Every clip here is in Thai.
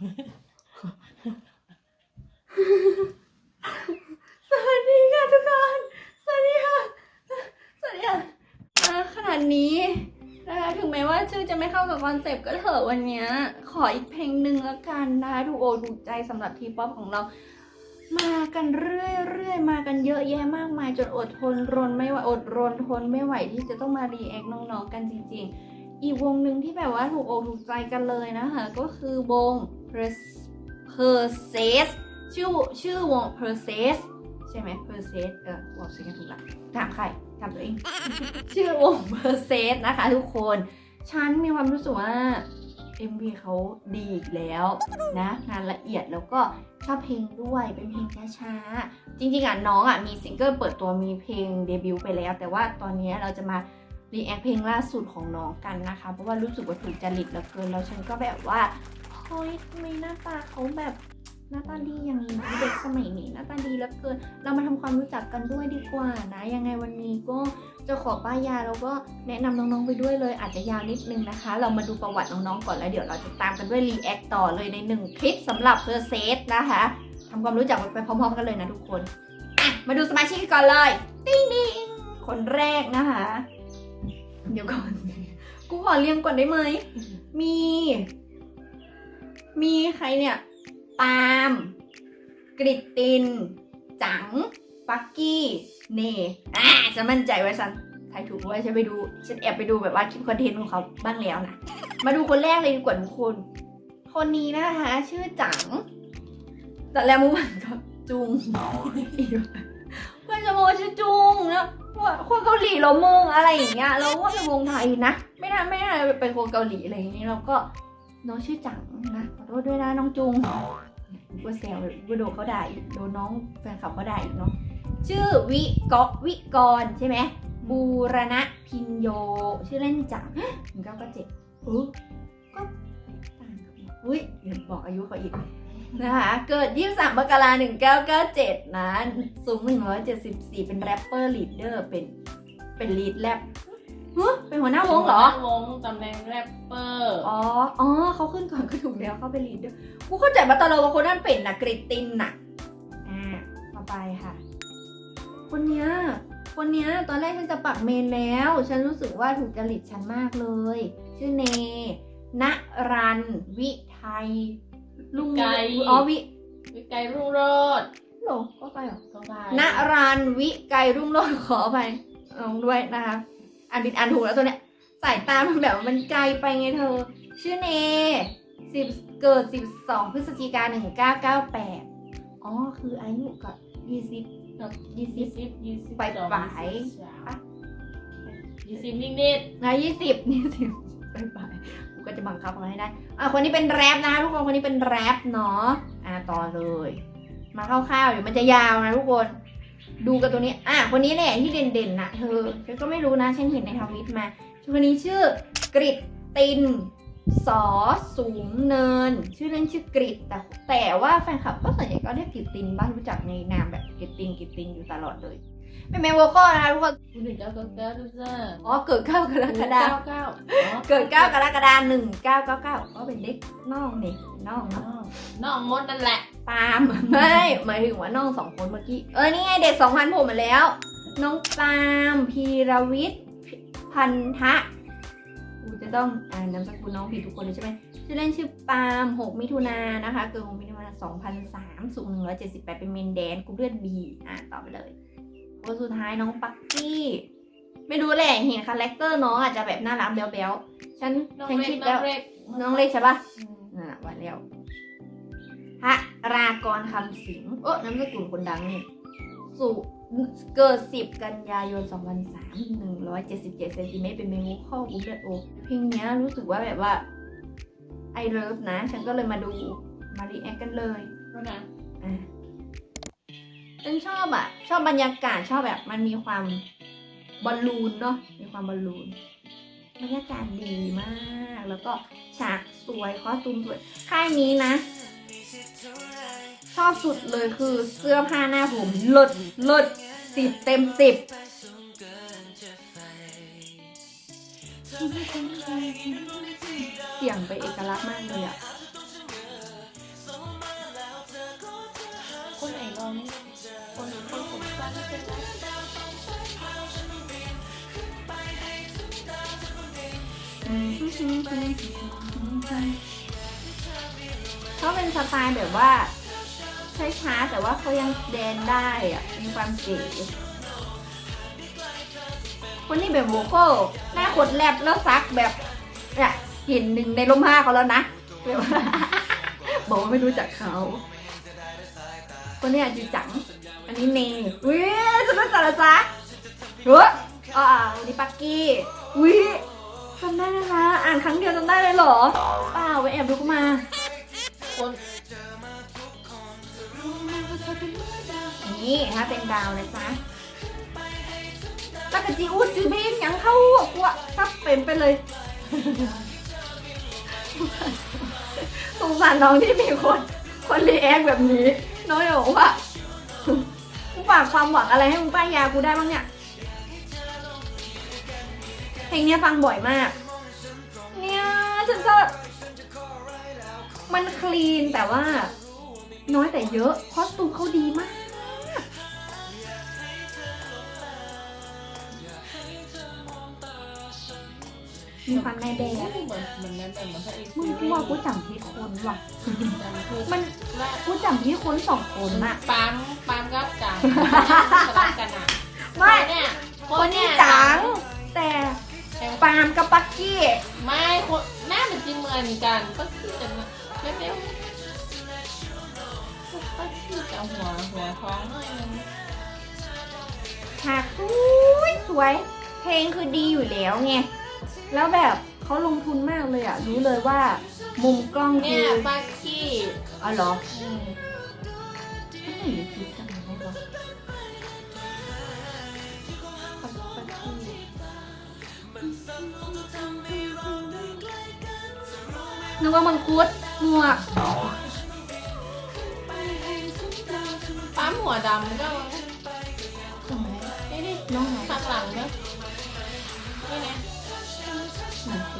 สวัสดีค่ะทุกคน สวัสดีค่ะ สวัสดีค่ะอ่าขนาดนี้นะคะถึงแม้ว่าชื่อจะไม่เข้ากับคอนเซปต์ก็เถอะวันเนี้ยขออีกเพลงหนึ่งละกันนะคะถูกโอถูกใจสำหรับทีป๊อปของเรา มากันเรื่อยๆ มากันเยอะแยะมากมายจนอดทนรนไม่ไหวอดรนทนไม่ไหวที่จะต้องมารีแอคน้องๆกันจริงๆ อีกวงหนึ่งที่แบบว่าถูกอกถูกใจกันเลยนะคะก็คือวง Pers- Perses ชื่อชื่อวง Perses ใช่ไหม Perses เออบอกชื่อกันถูกละถามใครถามตัวเอง ชื่อวง Perses นะคะทุกคน ฉันมีความรู้สึกว่า MV เขาดีอีกแล้วนะ งานละเอียดแล้วก็ชอบเพลงด้วยเป็นเพลงช้าๆ จริงๆอะน้องอะมีซิงเกิลเปิดตัวมีเพลงเดบิวต์ไปแล้ว แต่ว่าตอนนี้เราจะมารีแอคเพลงล่าสุดของน้องกันนะคะ เพราะว่ารู้สึกว่าถูกจริตเหลือเกินแล้วฉันก็แบบว่า เฮ้ยทำไมหน้าตาเขาแบบหน้าตาดีอย่างนี้เด็กสมัยนี้หน้าตาดีเหลือเกิน เรามาทำความรู้จักกันด้วยดีกว่านะ ยังไงวันนี้ก็จะขอป้ายยาแล้วก็แนะนำน้องๆไปด้วยเลย อาจจะยาวนิดนึงนะคะ เรามาดูประวัติน้องๆก่อนแล้วเดี๋ยวเราจะตามกันด้วยรีแอคต่อเลยในหนึ่งคลิปสำหรับเพอร์เซสนะคะทำความรู้จักไปพร้อมๆกันเลยนะทุกคนมาดูสมาชิกก่อนเลยติ้งดิงคนแรกนะคะ เดี๋ยวก่อน กูขอเรียงก่อนได้ไหม มี มีใครเนี่ย ปาล์มกริตติน จัง ปักกี้ เน่อ่าฉันมั่นใจว่าฉันทายถูกว่าฉันไปดู ฉันแอบไปดูแบบว่าคลิปคอนเทนต์ของเขาบ้างแล้วนะ มาดูคนแรกเลยดีกว่าทุกคน คนนี้นะคะ ชื่อจัง แต่แล้วมุกมันก็จุงเพื่อนจะบอกว่าชื่อจุงนะว่าคนเกาหลีเหรามึงอะไรอย่างเงี้ยเราว่าเป็นวงไทยนะ ไม่น่าไม่น่าเป็นคนเกาหลีอะไรอย่างนี้ยเราก็ น้องชื่อจังนะขอโทษด้วยนะน้องจุงกูแซวกูโดนเขาด่าอีกโดนน้องแฟนคลับเขาด่าอีกเนาะชื่อวิกวิกรใช่ไหมบูรณะพินโย ชื่อเล่นจังหนึ่งเก้าเก้าเจ็ดอุ๊ยก็ต่างกับเราอุ้ยเดี๋ยวบอกอายุเขาอีกนะคะเกิด 23มกราคม1997นะสูง 174 เป็นแรปเปอร์ลีดเดอร์เป็นเป็นลีดแรป ฮะเป็นหัวหน้าวงเหรอ วงตำแหน่งแรปเปอร์ อ๋อ อ๋อเขาขึ้นก่อนก็ถูกแล้วเขาเป็นลีดเดอร์กูเข้าใจมาตลอดว่าคนนั้นเป็นนะกริตตินน่ะ อ่าต่อไปค่ะ คนเนี้ย คนเนี้ยตอนแรกฉันจะปักเมนแล้ว ฉันรู้สึกว่าถูกจริตฉันมากเลย ชื่อเนณรัน วิไทยลุงไกอ๋อวิวิไกรุ่งโรจน์โหลก็ไปเหรอ ก็ไปณรันวิไกรรุ่งโรจน์ขอไปลองด้วยนะคะ อ่านผิดอ่านถูกแล้วตัวเนี้ยสายตามันแบบว่ามันไกลไปไงเธอ ชื่อเนสิบเกิดสิบสองพฤศจิกาหนึ่งเก้าเก้าแปดอ๋อ คืออายุกับยี่สิบยี่สิยี่บสิบยี่สิบไปสองไปยี่สิบสามปะยี่สิบนิดนิดนะยี่สิบยี่สิบไปไปกูก็จะบังคับมาให้ได้อะคนนี้เป็นแรปนะทุกคนคนนี้เป็นแรปเนาะอะต่อเลย มาคร่าวๆเดี๋ยวมันจะยาวนะทุกคน ดูกันตัวนี้ อะคนนี้แหละที่เด่นๆนะเธอฉันก็ไม่รู้นะ ฉันเห็นในทวิตมาคนนี้ชื่อกริตตินสอสูงเนิน ชื่อเล่นชื่อกริตแต่แต่ว่าแฟนคลับก็ส่วนใหญ่ก็เรียกกริตตินบ้างรู้จักในนามแบบกริตตินกริตตินอยู่ตลอดเลย เป็นเมนโวคอลนะคะทุกคนๆคุณหนึ่งเก้าเก้าเก้าดูจ้าอ๋อเกิดเก้ากรกฎาคมเก้าเกิด9กรกฎาคม1 9 9 9ก็เป็นเด็กน้องนี่น้องเนาะน้องมดนั่นแหละปาล์มไม่หมายถึงว่าน้องสองคนเมื่อกี้เออนี่ไงเด็ก2,000ผมมาแล้ว น้องปาล์มพีรวิทย์พันธะกูจะต้องอ่านนามสกุลน้องผิดทุกคนเลยใช่ไหมชื่อเล่นชื่อปาล์ม6มิถุนายนนะคะ เกิด6มิถุนายน2003 สูง 178 เป็นเมนแดนกรุ๊ปเลือดบีอะต่อไปเลย คนสุดท้ายน้องปักกี้ ไม่รู้แหละเห็นคาแรคเตอร์น้องอาจจะแบบน่ารักแบ๊วๆฉันน้องฉันเล็กคิดน้แล้อวงเล็กน้องเล็กใช่ปะอืมนั่นแหละวันแล้วพระรากรคำสิงห์เออน้ำสกุลคนดังนี่สุเกิด 10 กันยายน 2003 177เซนติเมตรเป็นเมนูข้อบูเดโอเพลงเนี้ยรู้สึกว่าแบบว่าไอเลิฟนะ ฉันก็เลยมาดู มารีแอคกันเลยก็นะอะ ฉันชอบอะ ชอบบรรยากาศชอบแบบมันมีความบอลลูนเนาะมีความบอลลูนบรรยากาศดีมาก แล้วก็ฉากสวยคอสตูมสวยค่ายนี้นะ ชอบสุดเลยคือเสื้อผ้าหน้าผมลิศเลิศสิบเต็มสิบเสียงไปเอกลักษณ์มากเลยอะ เขาเป็นสไตล์แบบว่าช้าๆแต่ว่าเขายังแดนได้อะมีความเก๋คนนี้แบบโวโก้หน้าขดแลบแล้วซักแบบเนี่ยเห็นหนึ่งในลมห้าเขาแล้วนะแบบบอกว่าไม่รู้จักเขาคนนี้อาจูจัง อันนี้เนยอุ้ยจะรู้จักเหรอจ๊ะเฮ้ยอ่าอันนี้ปักกี้อุ้ย จำได้นะคะ อ่านครั้งเดียวจำได้เลยเหรอเปล่าไปแอบดูเข้ามาคนนี่ถ้าเป็นดาวนะจ๊ะแล้วก็จีอูดจือบีมยังเข้าหัวซับเป็นไปเลยสงสารน้องที่มีคน คนรีแอคแบบนี้ น้องจะบอกว่ากูฝากความหวังอะไรให้มึงป้ายยากูได้บ้างเนี่ย เพลงเนี้ยฟังบ่อยมาก เนี่ยฉันชอบมันคลีนแต่ว่า น้อยแต่เยอะคอสตูมเขาดีมาก มีความนายแบบเหมือนเหมือนนั้นแต่เหมือนพระเอกมึงกูว่ากูจำพี่คนว่ะ มัมันนกูจำพี่คนสองคนอะ ปั๊มปั๊มกับจังสลับกันอะไม่เนี่ยคนนี้จัง แต่ ปาล์มกับปักกี้ ไม่คนหน้ามันจริงเหมือนกันก็คือจะไม่เร็วก็คือจะหัวหัวท้องหน่อยนึงฉากสวยสวย เพลงคือดีอยู่แล้วไง แล้วแบบเขาลงทุนมากเลยอะรู้เลยว่า มุมกล้องเนี่คืยอป้ากี้อ๋อเหรออืมไม่ นึกว่ามังคุดหมวก ปั๊มหัวดำก็นี่นี่น้องไหนข้างหลังเนอะนี่นะ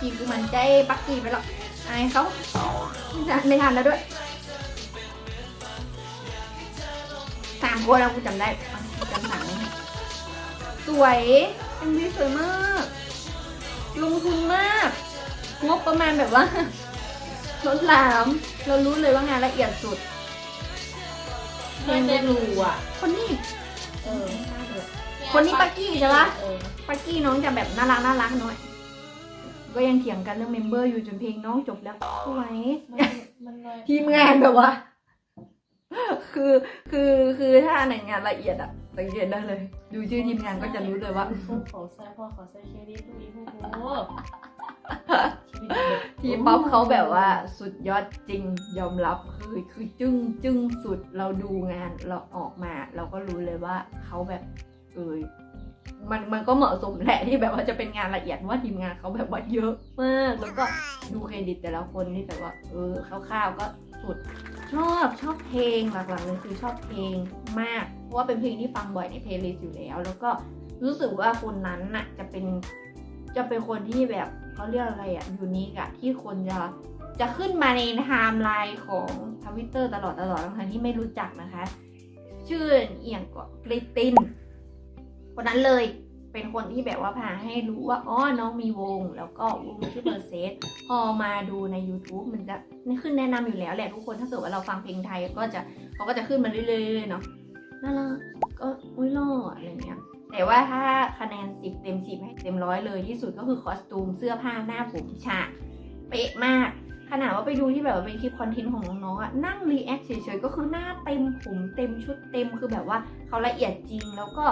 จีกูมันใจปักกี้ไปหรอกอายเขาไม่ทันไม่ทันแล้วด้วยสามคนแล้วกูจำได้อะกูจำหนังสวยเอ็มวีสวยมาก ลงทุนมาก งบประมาณแบบว่า ล้นหลาม เรารู้เลยว่างานละเอียดสุดเพื่อนได้รู้อะ คนนี้ เออ คนนี้ปักกี้ใช่ปะเออปักกี้น้องจะแบบน่ารักน่ารักหน่อย ก็ยังเถียงกันเรื่องเมมเบอร์อยู่จนเพลงน้องจบแล้วสวยมันมันเลยทีมงานแบบว่า คือคือคือถ้าอันไหนงานละเอียดอะสังเกตได้เลย ดูชื่อทีมงานก็จะรู้เลยว่าพวกขอใส่พ่อขอใส่เครดิตพวกนี้พวกโอ้ ทีมป๊อปเขาแบบว่าสุดยอดจริงยอมรับคือคือจึ้งจึ้งสุดเราดูงานเราออกมา เราก็รู้เลยว่าเขาแบบเออมันมันก็เหมาะสมแหละที่แบบว่าจะเป็นงานละเอียดเพราะว่าทีมงานเขาแบบว่าเยอะมากแล้วก็ดูเครดิตแต่ละคนที่แบบว่า เออคร่าวๆก็สุดชอบชอบเพลงหลักๆเลยคือชอบเพลงมาก เพราะว่าเป็นเพลงที่ฟังบ่อยในเพลย์ลิสต์อยู่แล้ว แล้วก็รู้สึกว่าคนนั้นน่ะจะเป็นจะเป็นคนที่แบบ เขาเรียกอะไรอะยูนิคอะที่คนจะจะขึ้นมาในไทม์ไลน์ของทวิตเตอร์ตลอดตลอดทั้งที่ไม่รู้จักนะคะ ชื่อเอียงก็กริติน คนนั้นเลยเป็นคนที่แบบว่าพาให้รู้ว่าอ๋อน้องมีวง แล้วก็วงชื่อเบอร์เซสพอมาดูใน YouTube มันจะขึ้นแนะนำอยู่แล้วแหละทุกคนถ้าเกิดว่าเราฟังเพลงไทยก็จะเขาก็จะขึ้นมาเรื่อยๆเนาะน่ารักก็อุ้ยล่ออะไรเงี้ย แต่ว่าถ้าคะแนน 10 เต็ม 10 ให้เต็มร้อยเลยที่สุดก็คือคอสตูมเสื้อผ้าหน้าผมฉากเป๊ะมาก ขนาดว่าไปดูที่แบบว่าเป็นคลิปคอนเทนต์ของน้องๆอะนั่งรีแอคเฉยๆ ก็คือหน้าเต็มผมเต็มชุดเต็มคือแบบว่าเขาละเอียดจริงแล้วก็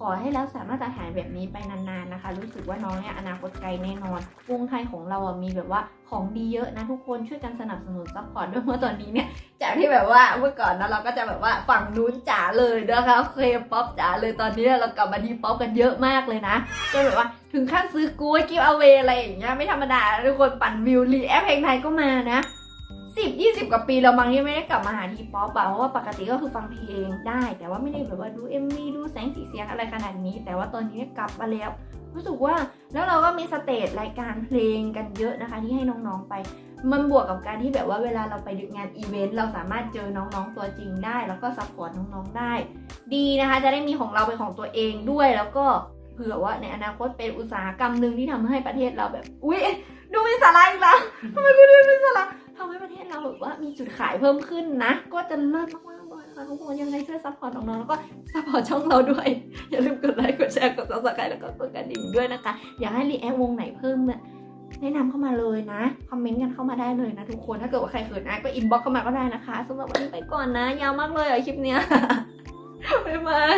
ขอให้รักษามาตรฐานแบบนี้ไปนานๆนะคะ รู้สึกว่าน้องเนี่ยอนาคตไกลแน่นอนวงไทยของเราอะมีแบบว่าของดีเยอะนะทุกคนช่วยกันสนับสนุนซัพพอร์ตด้วยเพราะตอนนี้เนี่ยจากที่แบบว่าเมื่อก่อนนะเราก็จะแบบว่าฝั่งนู้นจ๋าเลยนะคะเคป๊อปจ๋าเลยตอนนี้เรากลับมาที่ป๊อปกันเยอะมากเลยนะก็แบบว่าถึงขั้นซื้อกู๊ดกิฟต์เอาเวอะไรอย่างเงี้ยไม่ธรรมดาทุกคนปั่นวิวรีแอปเพลงไทยก็มานะ สิบยี่สิบกว่าปีเราบางที่ไม่ได้กลับมาหาทีป๊อปอะเพราะว่าปกติก็คือฟังเพลงได้ แต่ว่าไม่ได้แบบว่าดูเอ็มวีดูแสงสีเสียงอะไรขนาดนี้ แต่ว่าตอนนี้กลับมาแล้วรู้สึกว่าแล้วเราก็มีสเตจรายการเพลงกันเยอะนะคะที่ให้น้องๆไป มันบวกกับการที่แบบว่าเวลาเราไปงานอีเวนต์เราสามารถเจอน้องๆตัวจริงได้ แล้วก็ซัพพอร์ตน้องๆได้ ดีนะคะ จะได้มีของเราเป็นของตัวเองด้วยแล้วก็เผื่อว่าในอนาคตเป็นอุตสาหกรรมหนึ่งที่ทำให้ประเทศเราแบบอุ๊ยดูมีสาระอีกแล้วทำไมกูดูมีสาระ ทำให้ประเทศเราแบบว่ามีจุดขายเพิ่มขึ้นนะ ก็จะเลิศมากๆเลยนะคะทุกคนยังไงช่วยซัพพอร์ตน้องๆแล้วก็ซัพพอร์ตช่องเราด้วย อย่าลืมกดไลค์กดแชร์กดซับสไครต์แล้วก็กดกระดิ่งด้วยนะคะ อยากให้รีแอควงไหนเพิ่มเนี่ยแนะนำเข้ามาเลยนะ คอมเมนต์กันเข้ามาได้เลยนะทุกคน ถ้าเกิดว่าใครเขินอายก็อินบ็อกเข้ามาก็ได้นะคะสำหรับวันนี้ไปก่อนนะ ยาวมากเลยอะคลิปเนี้ยบ๊ายบาย